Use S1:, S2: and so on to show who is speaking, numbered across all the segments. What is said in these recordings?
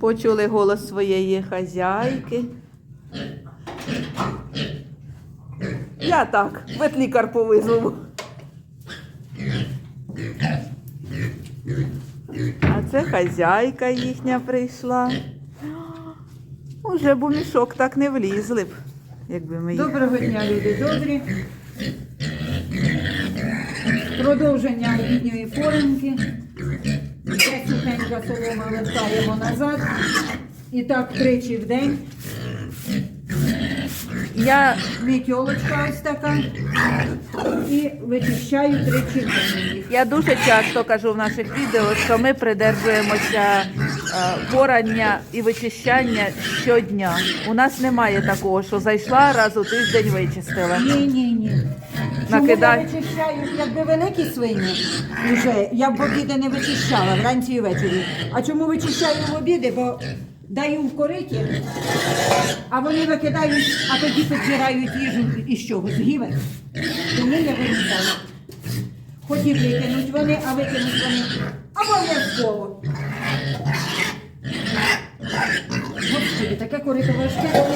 S1: Почули голос своєї хазяйки. Я так, ветлікар повизову. А це хазяйка їхня прийшла. Уже б у мішок так не влізли б, якби ми їх.
S2: Доброго дня, люди добрі. Продовження літньої форинки. Де сухенька солома вертаємо назад. І так тричі в день.
S1: Я
S2: Мітьолочка ось така. І вичищаю тричі.
S1: Я дуже часто кажу в наших відео, що ми придержуємося е, порання і вичищання щодня. У нас немає такого, що зайшла раз у тиждень вичистила.
S2: Ні, ні, ні. Чому
S1: Накидай.
S2: я вичищаю, якби великі свині вже, я б в обіди не вичищала вранці і ввечері. А чому вичищаю в обіди? Бо даю в кориті, а вони викидають, а тоді підбирають їжу із чого? З гівek. Тому я вимітаю. Хотів викинуть вони, а викинуть вони обов'язково. Господи, таке корито важке,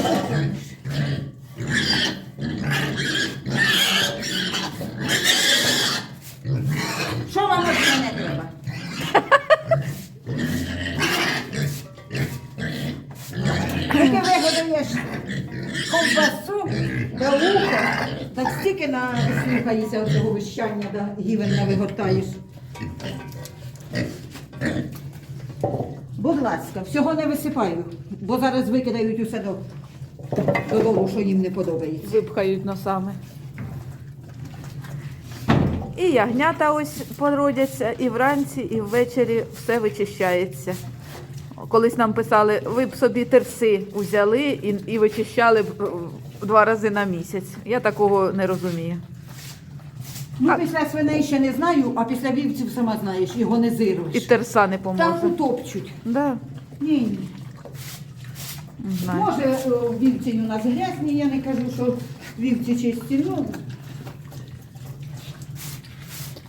S2: так стільки наслухаєшся цього вищання, да, гівен вигортаєш. Будь ласка, всього не висипаю, бо зараз викидають усе до, додому, що їм не подобається.
S1: Випхають носами. І ягнята ось породяться, і вранці, і ввечері все вичищається. Колись нам писали, ви б собі терси узяли і, і вичищали б два рази на місяць. Я такого не розумію.
S2: Ну,
S1: А-
S2: після свиней ще не знаю, а після вівців сама знаєш, його не зируєш.
S1: І терса не
S2: Там
S1: поможе.
S2: утопчуть.
S1: Да,
S2: Ні, ні.
S1: не знаю.
S2: Може, о, вівці у нас грязні, я не кажу, що вівці чисті. Ну,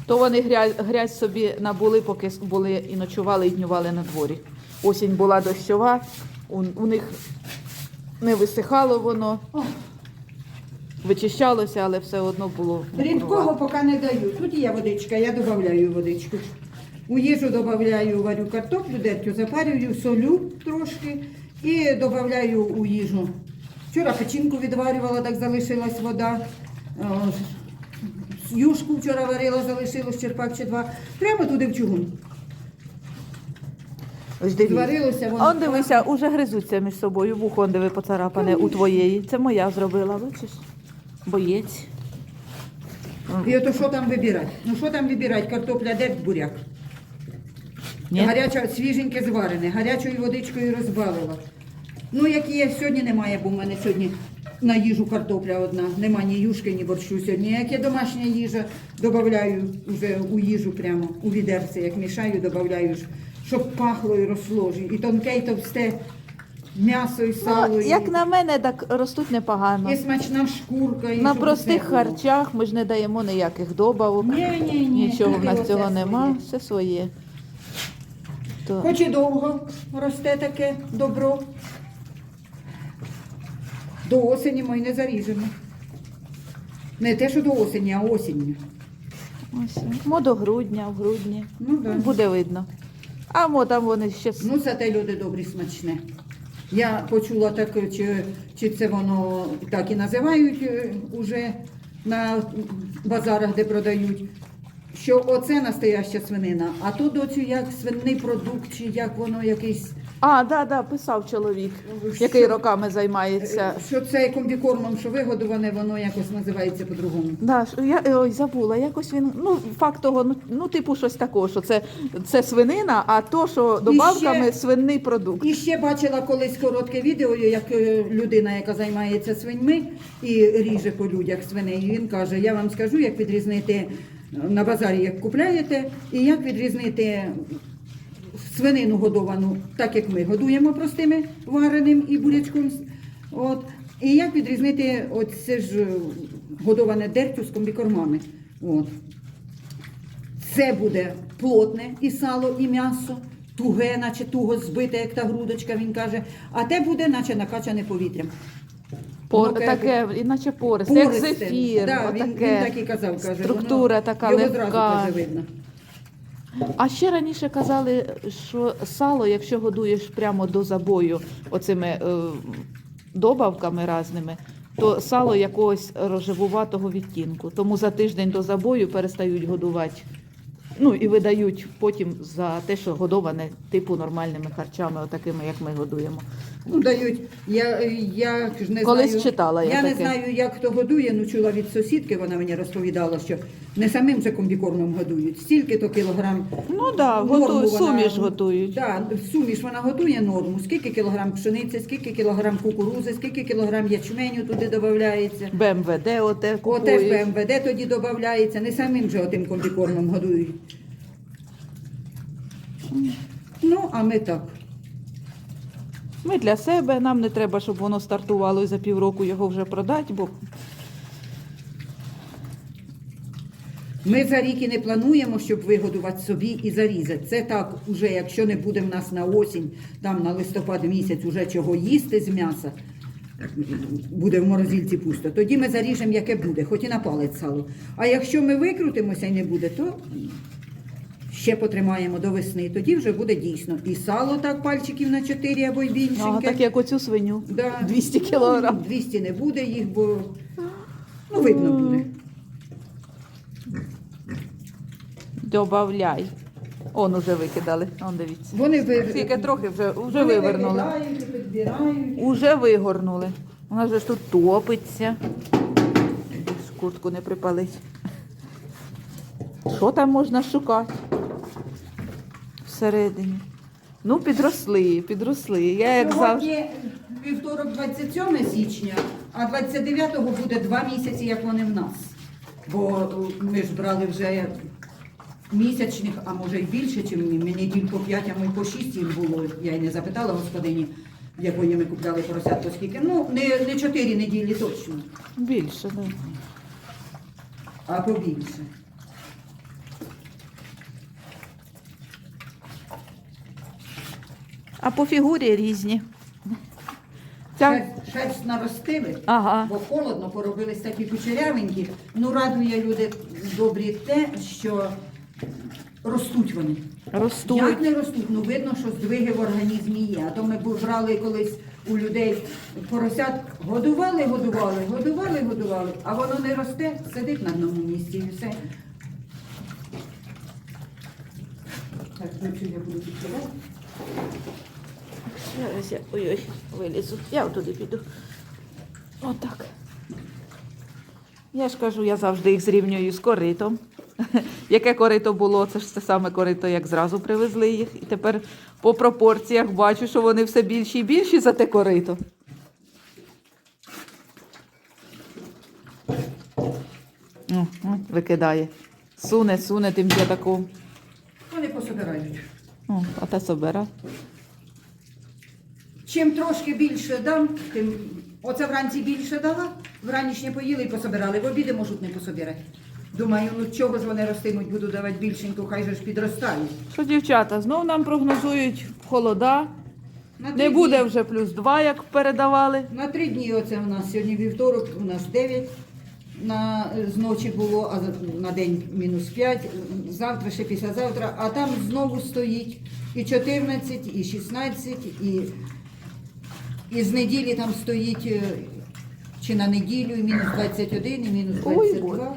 S1: То вони грязь, грязь собі набули, поки с- були і ночували, і днювали на дворі. Осінь була дощова, у, у них не висихало воно, вичищалося, але все одно було.
S2: рідкого поки не даю. Тут є водичка, я додаю водичку. У їжу додаю, варю картоплю, дертю запарюю, солю трошки і додаю у їжу. Вчора печінку відварювала, так залишилась вода. Юшку вчора варила, залишилось черпак чи два. Прямо туди в чугун.
S1: Ось дивіться.
S2: Зварилося воно.
S1: Он дивися, уже гризуться між собою. Вухо он диви поцарапане у твоєї. Це моя зробила, бачиш? Боєць.
S2: І ото що там вибирати? Ну що там вибирати? Картопля, де буряк?
S1: Ні?
S2: Гаряча, свіженьке зварене, гарячою водичкою розбавила. Ну, як є, сьогодні немає, бо в мене сьогодні на їжу картопля одна. Нема ні юшки, ні борщу сьогодні. Як є домашня їжа, додаю вже у їжу прямо, у відерце, як мішаю, додаю, ж, щоб пахло і росло. ж. І тонке, і товсте м'ясо, і сало.
S1: Ну,
S2: і,
S1: як на мене, так ростуть непогано.
S2: і смачна шкурка. І
S1: На
S2: щоб
S1: простих
S2: було.
S1: харчах ми ж не даємо ніяких добавок.
S2: Ні, ні, ні.
S1: Нічого в
S2: тільки
S1: нас
S2: оце
S1: цього
S2: своє.
S1: нема, все своє. То.
S2: Хоч і довго росте таке добро. До осені ми не заріжемо. Не те, що до осені, а осінню.
S1: Ось. Мо до грудня, в грудні.
S2: Ну, да.
S1: Буде видно. А мо там вони ще с-
S2: Ну, те люди добрі смачне. Я почула так, чи, чи це воно так і називають е, уже на базарах, де продають. Що оце настояща свинина, а то доцю як свинний продукт, чи як воно якийсь.
S1: А, да, да, писав чоловік, який роками займається.
S2: Що це комбікормом, що вигодоване, воно якось називається по-другому.
S1: Да, я ой, забула, якось він, ну, факт того, ну, ну типу щось такого, що це, це свинина, а то, що добавками свинний продукт.
S2: І ще бачила колись коротке відео, як е, людина, яка займається свиньми і ріже по людях свиней. І Він каже: я вам скажу, як відрізнити е, на базарі, як купляєте, і як відрізнити свинину годовану, так як ми годуємо простими вареним і бурячком. От. І як відрізнити оце ж е, годоване дертю з комбікормами. От. Це буде плотне і сало, і м'ясо, туге, наче туго збите, як та грудочка, він каже, а те буде, наче накачане повітрям.
S1: По,
S2: Ну,
S1: таке, іначе порист, як
S2: Пористе.
S1: зефір.
S2: Да, він, він так і казав, каже.
S1: Структура
S2: воно,
S1: така
S2: його
S1: легка.
S2: зразу каже, видно.
S1: А ще раніше казали, що сало, якщо годуєш прямо до забою оцими е, добавками разними, то сало якогось рожевуватого відтінку. Тому за тиждень до забою перестають годувати. Ну і видають потім за те, що годоване типу нормальними харчами, отакими, як ми годуємо.
S2: Ну, дають. Я, я ж не
S1: Колись
S2: знаю,
S1: читала я
S2: я не
S1: таке.
S2: знаю, як хто годує, ну чула від сусідки, вона мені розповідала, що не самим же комбікормом годують. Стільки то кілограм.
S1: Ну да,
S2: норму
S1: готують,
S2: вона-
S1: суміш готують.
S2: Да, суміш вона готує норму. Скільки кілограм пшениці, скільки кілограм кукурузи, скільки кілограм ячменю туди додається.
S1: БМВД оте
S2: О, теж
S1: купують.
S2: БМВД тоді додається, не самим же отим комбікормом годують. Ну, а ми так.
S1: Ми для себе, нам не треба, щоб воно стартувало і за півроку його вже продати, бо
S2: Ми за рік і не плануємо, щоб вигодувати собі і зарізати. Це так, уже якщо не буде в нас на осінь, там на листопад місяць уже чого їсти з м'яса, буде в морозильці пусто, тоді ми заріжемо, яке буде, хоч і на палець сало. А якщо ми викрутимося і не буде, то ще потримаємо до весни. Тоді вже буде дійсно. І сало так пальчиків на 4 або й більше.
S1: а, так як оцю свиню.
S2: Да.
S1: 200 кілограм.
S2: 200 не буде їх, бо ну, видно буде.
S1: Добавляй. Он уже викидали. Он дивіться.
S2: Вони ви...
S1: Скільки трохи вже, вже
S2: Вони
S1: вивернули.
S2: викидають, підбирають.
S1: Уже вигорнули. У нас же ж тут топиться. Ж Куртку не припалить. Що там можна шукати? Всередині. Ну, підросли, підросли. Я як завжди.
S2: Сьогодні вівторок 27 січня, а 29-го буде два місяці, як вони в нас. Бо е, ми ж брали вже місячних, а може й більше, ніж мені. Мені діль по 5, а ми по 6 їм було. Я й не запитала господині, в якої ми купляли поросятку скільки. Ну, не, не 4 неділі точно,
S1: Більше, да.
S2: а побільше.
S1: А по фігурі різні. Ця...
S2: Шерсть, наростили.
S1: Ага.
S2: Бо холодно, поробились такі кучерявенькі. Ну, радує люди добрі те, що ростуть вони.
S1: Ростуть.
S2: Як не ростуть? Ну видно, що здвиги в організмі є. А то ми брали колись у людей поросят, годували, годували, годували, годували, а воно не росте, сидить на одному місці і все. Так, дочу, я буду відкривати.
S1: Зараз я ой-ой, вилізу. Я туди піду. Отак. Я ж кажу, я завжди їх зрівнюю з коритом. Яке корито було, це ж те саме корито, як зразу привезли їх. І тепер по пропорціях бачу, що вони все більші і більші за те корито. О, о, викидає. Суне, суне тим п'ятаком.
S2: Вони пособирають.
S1: О, а те собира.
S2: Чим трошки більше дам, тим оце вранці більше дала, вранішнє поїли і пособирали. В обіди можуть не пособирати. Думаю, ну чого ж вони ростимуть, буду давати більшеньку, хай же ж підростають.
S1: Що, дівчата, знов нам прогнозують холода.
S2: На
S1: Не
S2: три
S1: буде
S2: дні-
S1: вже плюс два, як передавали.
S2: На три дні оце у нас сьогодні вівторок, у нас 9 на, з ночі було, а за- на день мінус 5, завтра ще післязавтра, а там знову стоїть і 14, і 16, і, і з неділі там стоїть е, чи на неділю, і мінус 21, і мінус
S1: Ой,
S2: 22.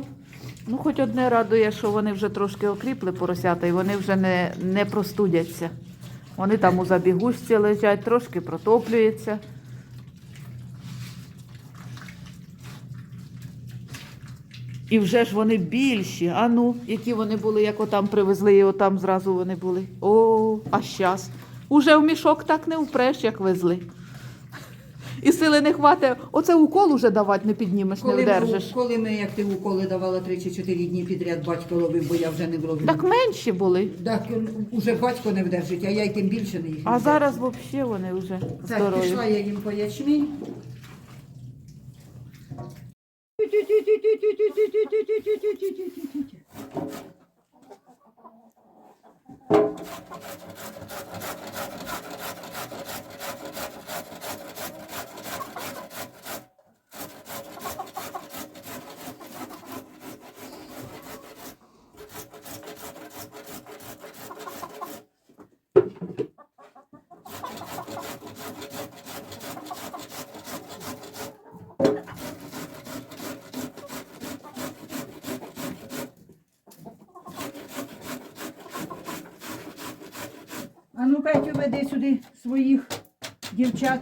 S1: Ну, хоч одне радує, що вони вже трошки окріпли поросята, і вони вже не, не простудяться. Вони там у забігушці лежать, трошки протоплюються. І вже ж вони більші. А ну, які вони були, як отам привезли, і отам зразу вони були. О, а щас. Уже в мішок так не впреш, як везли. І сили не хватить. Оце укол уже давати не піднімеш, не
S2: Коли
S1: вдержиш.
S2: ми, коли ми, як ти уколи давала 3 чи 4 дні підряд, батько ловив, бо я вже не ловлю.
S1: Так менші були.
S2: Так, уже батько не вдержить, а я й тим більше не їх.
S1: А зараз взагалі вони вже
S2: Так,
S1: здорові.
S2: пішла я їм по ячмінь. А プレゼント Петю, веди сюди своїх дівчат.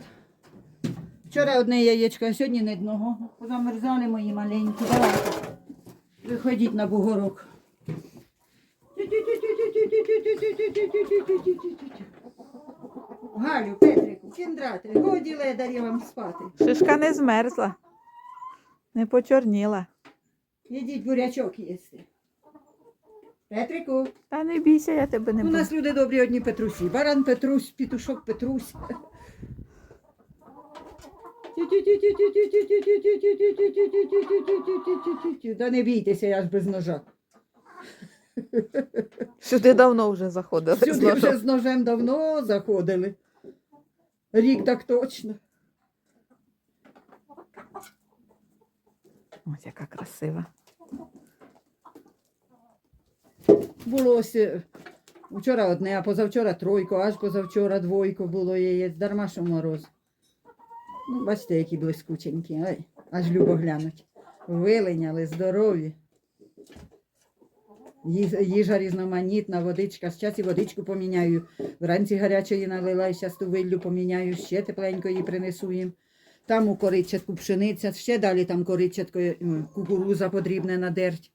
S2: Вчора одне яєчко, а сьогодні не одного. Позамерзали мої маленькі. Давайте. Виходіть на бугорок. Галю, Петрику, кіндрати, годі ледарі вам спати.
S1: Шишка не змерзла, не почорніла.
S2: Ідіть бурячок їсти. Петрику,
S1: Та не бійся, я тебе не
S2: у
S1: буду.
S2: нас люди добрі одні Петрусі. Баран Петрусь, пітушок Петрусь. Да не бійтеся, я ж без ножа.
S1: Сюди давно вже заходили. з
S2: Сюди
S1: ножом.
S2: вже з ножем давно заходили. Рік так точно.
S1: Ось яка красива.
S2: Було е, вчора одне, а позавчора тройко, аж позавчора двойко було яєць, дарма що мороз. Ну, бачите, які блискученькі, ай, аж любо глянуть. Вилиняли, здорові. Їжа різноманітна, водичка. Зараз і водичку поміняю. Вранці гарячої налила, і зараз ту виллю поміняю, ще тепленької принесу їм. Там у коричатку пшениця, ще далі там коричатко, кукуруза потрібне надерть.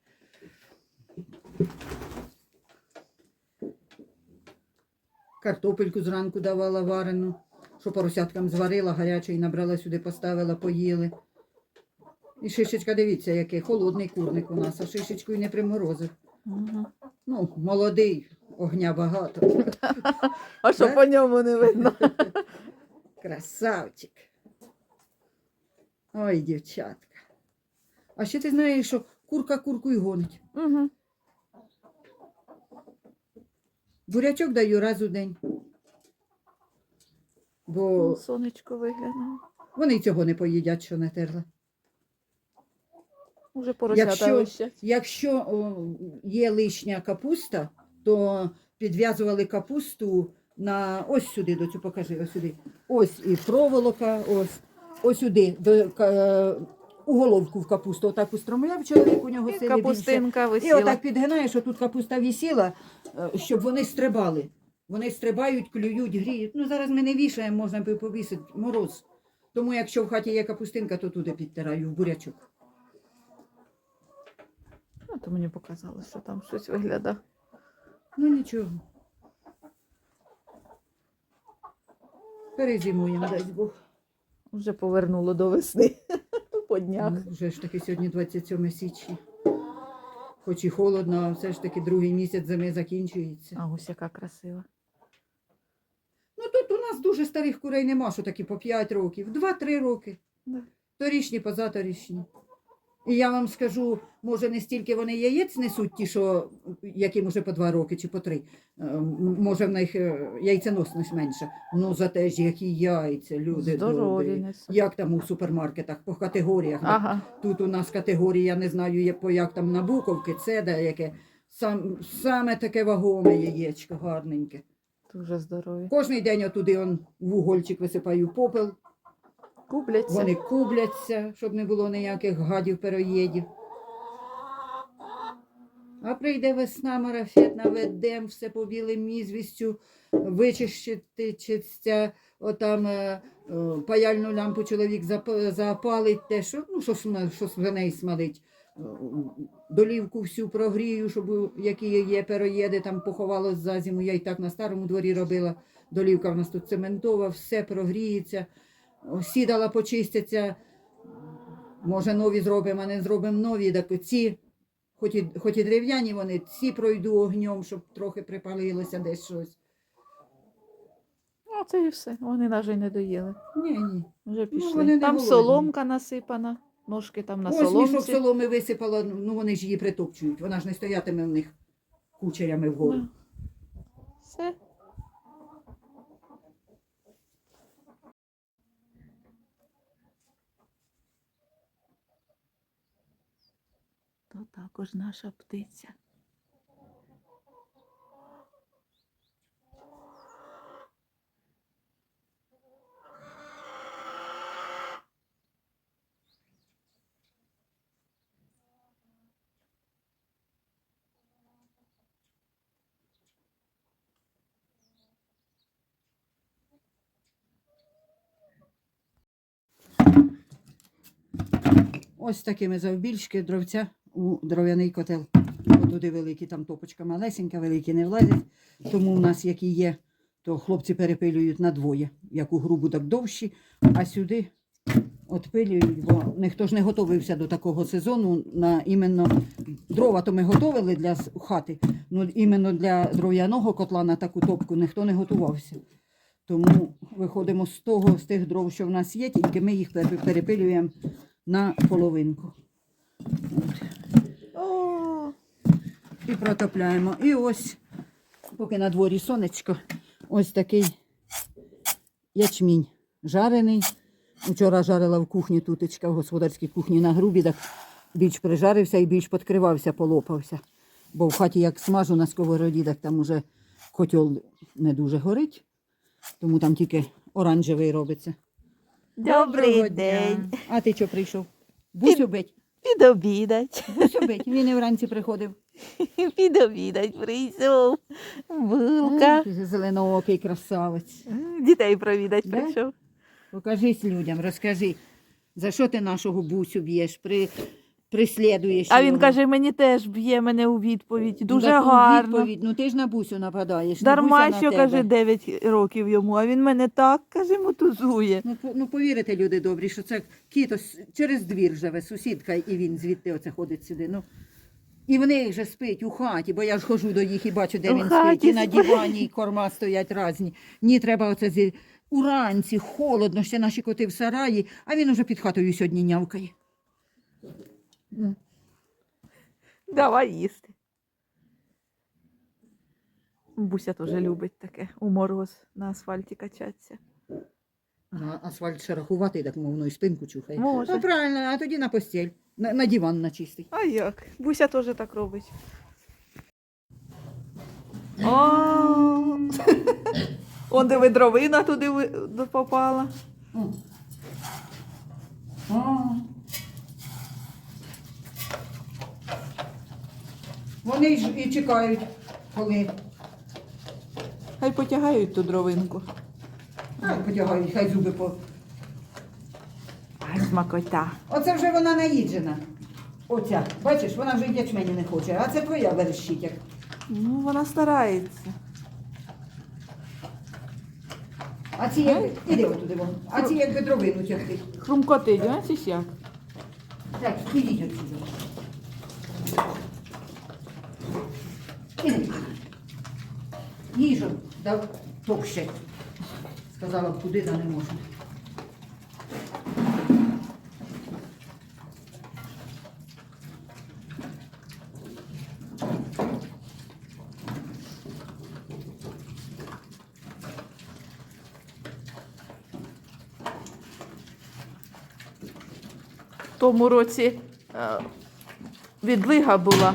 S2: Картопельку зранку давала варену, що поросяткам зварила, гарячої набрала сюди, поставила, поїли. І шишечка, дивіться, який холодний курник у нас, а шишечку й не приморозив.
S1: Мгм.
S2: Ну, молодий, огня багато.
S1: А що по ньому не видно?
S2: Красавчик. Ой, дівчатка. А ще ти знаєш, що курка курку й гонить.
S1: Угу.
S2: Бурячок даю раз у день. Бо
S1: Сонечко виглянуло.
S2: вони й цього не поїдять, що не терли.
S1: Уже
S2: Якщо-. Якщо о, є лишня капуста, то підв'язували капусту на ось сюди, до цю покажи, ось сюди. Ось і проволока, ось, ось сюди, до, у головку в капусту. Отак устромляв чоловік, у нього
S1: І
S2: сили більше. І
S1: висіла.
S2: отак підгинаєш, що тут капуста висіла, е, щоб вони стрибали. Вони стрибають, клюють, гріють. Ну зараз ми не вішаємо, можна би повісити мороз. Тому якщо в хаті є капустинка, то туди підтираю в бурячок.
S1: Ну, то мені показалось, що там щось виглядає.
S2: Ну нічого. Перезимуємо, дасть Бог.
S1: Вже повернуло до весни. По днях.
S2: Ну, Вже ж таки сьогодні 27 січня. Хоч і холодно, а все ж таки другий місяць зими закінчується.
S1: А ось яка красива.
S2: Ну тут у нас дуже старих курей нема, що такі по 5 років, 2-3 роки.
S1: Да.
S2: Торічні, позаторічні. І я вам скажу, може, не стільки вони яєць несуть, ті, що які може по 2 роки чи по 3. Може, в них е, яйценосність менша. Ну зате ж які яйця, люди
S1: Здорові
S2: добрі.
S1: несуть.
S2: Як там у супермаркетах по категоріях?
S1: Ага.
S2: Тут у нас категорія, я не знаю, є по як там на буковки, це деяке. Сам, саме таке вагоме яєчко, гарненьке.
S1: Дуже здорові.
S2: Кожний день отуди он в угольчик висипаю попел,
S1: Купляться.
S2: вони кубляться, щоб не було ніяких гадів переїдів. А прийде весна, марафет наведем, все по білим мізвістю, вичищити чистя, отам е, е, паяльну лампу чоловік зап- запалить те, що, ну, що, що за смалить. Е, Долівку всю прогрію, щоб які є переїди, там поховалось за зиму. Я і так на старому дворі робила. Долівка в нас тут цементова, все прогріється, сідала почистяться. Може, нові зробимо, а не зробимо нові. Так ці, хоч і, хоч і дерев'яні вони, ці пройду огнем, щоб трохи припалилося десь щось.
S1: Ну, це і все. Вони навіть не доїли.
S2: Ні, ні.
S1: Вже пішли.
S2: вони не
S1: там
S2: голодні.
S1: соломка насипана, ножки там на
S2: Ось мішок
S1: соломці.
S2: соломи висипала, ну вони ж її притопчують. Вона ж не стоятиме в них кучерями вгору.
S1: Да. Все. То також наша птиця.
S2: Ось такими завбільшки дровця у дров'яний котел. Отуди великі, там топочка малесенька, великі не влазять. Тому в нас, які є, то хлопці перепилюють на двоє. Як у грубу, так довші, а сюди отпилюють, бо ніхто ж не готовився до такого сезону. На іменно дрова то ми готовили для хати, ну іменно для дров'яного котла на таку топку ніхто не готувався. Тому виходимо з того, з тих дров, що в нас є, тільки ми їх перепилюємо на половинку. От.
S1: О,
S2: І протопляємо. І ось, поки на дворі сонечко, ось такий ячмінь жарений. Вчора жарила в кухні тутечка, в господарській кухні на грубі, так більш прижарився і більш підкривався, полопався. Бо в хаті як смажу на сковороді, так там уже котел не дуже горить, тому там тільки оранжевий робиться.
S1: добрий день.
S2: А ти що прийшов? Бусю бить.
S1: Підобідать.
S2: Що бить. Він і вранці приходив.
S1: Підобідать прийшов. Булка.
S2: Зеленоокий красавець.
S1: Дітей провідать
S2: Да?
S1: прийшов.
S2: Покажись людям, розкажи, за що ти нашого бусю б'єш, при, прислідуєш.
S1: А він
S2: його?
S1: каже, мені теж б'є мене у відповідь. Дуже
S2: так у
S1: гарно.
S2: Відповідь. Ну ти ж на бусю нападаєш. не
S1: Дарма,
S2: Буся на
S1: що
S2: тебе.
S1: каже 9 років йому, а він мене так каже, мотузує.
S2: Ну, по- ну повірите, люди добрі, що це кіт ось через двір живе, сусідка, і він звідти оце ходить сюди. Ну. І в них же спить у хаті, бо я ж хожу до їх і бачу, де
S1: У
S2: він
S1: хаті
S2: спить. І на
S1: спить.
S2: дивані, і корма стоять разні. Ні, треба оце зі... уранці, холодно, ще наші коти в сараї, а він уже під хатою сьогодні нявкає.
S1: Давай їсти. Буся теж любить таке у мороз на асфальті качатися.
S2: На асфальт шерохуватий, так мовно, і спинку чухає.
S1: Може.
S2: Ну, правильно, а тоді на постіль, на, на диван на чистий.
S1: А як? Буся теж так робить. О! Он диви дровина туди попала.
S2: О. Вони ж і чекають, коли
S1: Хай потягають ту дровинку.
S2: Ай, потягають, хай зуби по.
S1: Ай, смакота.
S2: Оце вже вона наїджена. Оця. Бачиш, вона вже ячмені не хоче, а це твоя верещить. як.
S1: Ну, вона старається.
S2: А ці як. Іди отуди вон. А ці як дровину тягти.
S1: Хрумкотить, бачиш як?
S2: Так, ідіть отсюди. Іди. Їжу дав товще. Сказала, куди да не можна.
S1: В тому році е, відлига була,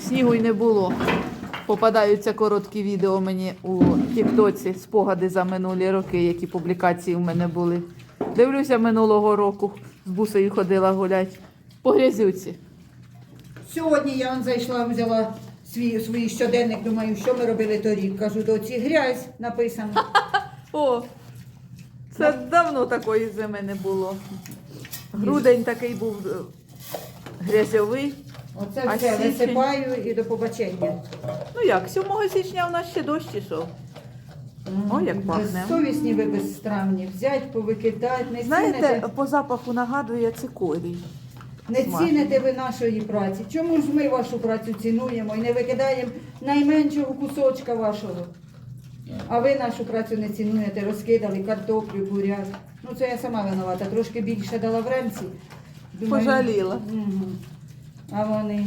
S1: снігу й не було. Попадаються короткі відео мені у Тіктоці, спогади за минулі роки, які публікації в мене були. Дивлюся, минулого року з бусею ходила гулять по грязюці.
S2: Сьогодні я зайшла, взяла свій, свій щоденник, думаю, що ми робили торік. Кажу, доці грязь написано.
S1: О, це давно такої зими не було. Грудень такий був е, грязьовий.
S2: Оце
S1: А
S2: все
S1: січень?
S2: висипаю і до побачення.
S1: Ну як, 7 січня у нас ще дощ ішов. О, як пахне.
S2: Безсовісні ви безстравні. Взять, повикидати, не
S1: Знаєте,
S2: ціните,
S1: по запаху нагадує цикорій.
S2: не ціните ви нашої праці. Чому ж ми вашу працю цінуємо і не викидаємо найменшого кусочка вашого? А ви нашу працю не цінуєте, розкидали картоплю, буряк. Ну це я сама винувата, трошки більше дала вранці.
S1: Пожаліла.
S2: Мгм. А вони.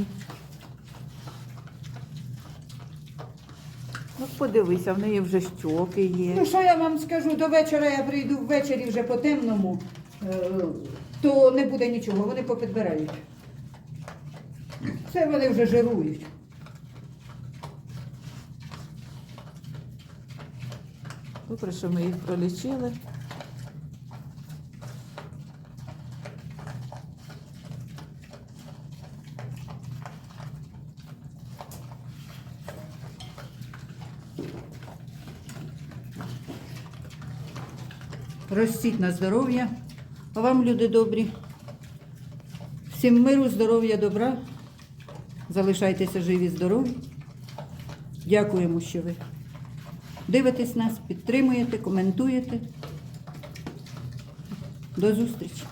S1: Ну, подивися, в неї вже щоки є.
S2: Ну, що я вам скажу, до вечора я прийду ввечері вже по темному, е, то не буде нічого, вони попідбирають. Це вони вже жирують.
S1: Добре, що ми їх пролічили.
S2: Ростіть на здоров'я. А вам, люди добрі. Всім миру, здоров'я, добра. Залишайтеся живі, здорові. Дякуємо, що ви дивитесь нас, підтримуєте, коментуєте. До зустрічі!